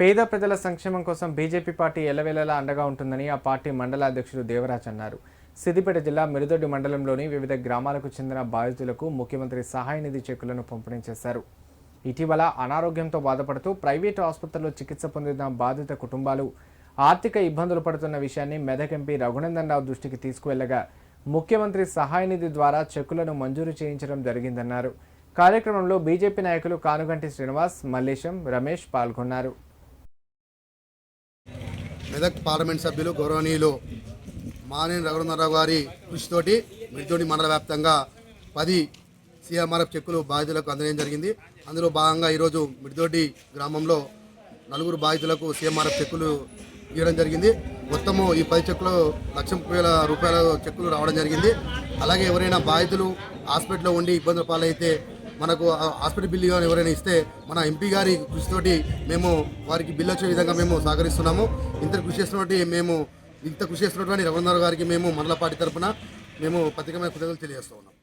పేద ప్రజల సంక్షేమం కోసం బీజేపీ పార్టీ ఎల్లవేళలా అండగా ఉంటుందని ఆ పార్టీ మండల అధ్యక్షుడు దేవరాజ్ అన్నారు. సిద్దిపేట జిల్లా మిరుదొడ్డి మండలంలోని వివిధ గ్రామాలకు చెందిన బాధితులకు ముఖ్యమంత్రి సహాయ నిధి చెక్కులను పంపిణీ చేశారు. ఇటీవల అనారోగ్యంతో బాధపడుతూ ప్రైవేటు ఆసుపత్రిలో చికిత్స పొందిన బాధిత కుటుంబాలు ఆర్థిక ఇబ్బందులు పడుతున్న విషయాన్ని మెదక్ ఎంపీ రఘునందన్ రావు దృష్టికి తీసుకువెళ్ళగా ముఖ్యమంత్రి సహాయ నిధి ద్వారా చెక్కులను మంజూరు చేయించడం జరిగిందన్నారు. కార్యక్రమంలో బీజేపీ నాయకులు కానుగంటి శ్రీనివాస్ మల్లేశం రమేష్ పాల్గొన్నారు. మెదక్ పార్లమెంట్ సభ్యులు గౌరవనీయులు మానేని రఘునందరావు గారి కృషితోటి మిర్దోడి మండల వ్యాప్తంగా పది సీఎంఆర్ఎఫ్ చెక్కులు బాధితులకు అందజేయడం జరిగింది. అందులో భాగంగా ఈరోజు మిర్దోడి గ్రామంలో నలుగురు బాధితులకు సీఎంఆర్ఎఫ్ చెక్కులు ఇవ్వడం జరిగింది. మొత్తము ఈ పది చెక్కులు లక్ష ముప్పై వేల రూపాయల చెక్కులు రావడం జరిగింది. అలాగే ఎవరైనా బాధితులు హాస్పిటల్లో ఉండి ఇబ్బందుల పాలైతే మనకు ఆ హాస్పిటల్ బిల్లు కానీ ఎవరైనా ఇస్తే మన ఎంపీ గారి కృషితోటి మేము వారికి బిల్లు వచ్చే విధంగా మేము సహకరిస్తున్నాము. ఇంత కృషి చేస్తున్నటువంటి మేము ఇంత కృషి చేస్తున్నటువంటి రవీంద్ర గారికి మేము మండల పార్టీ తరఫున మేము ప్రత్యేకమైన కృతజ్ఞతలు తెలియజేస్తూ ఉన్నాం.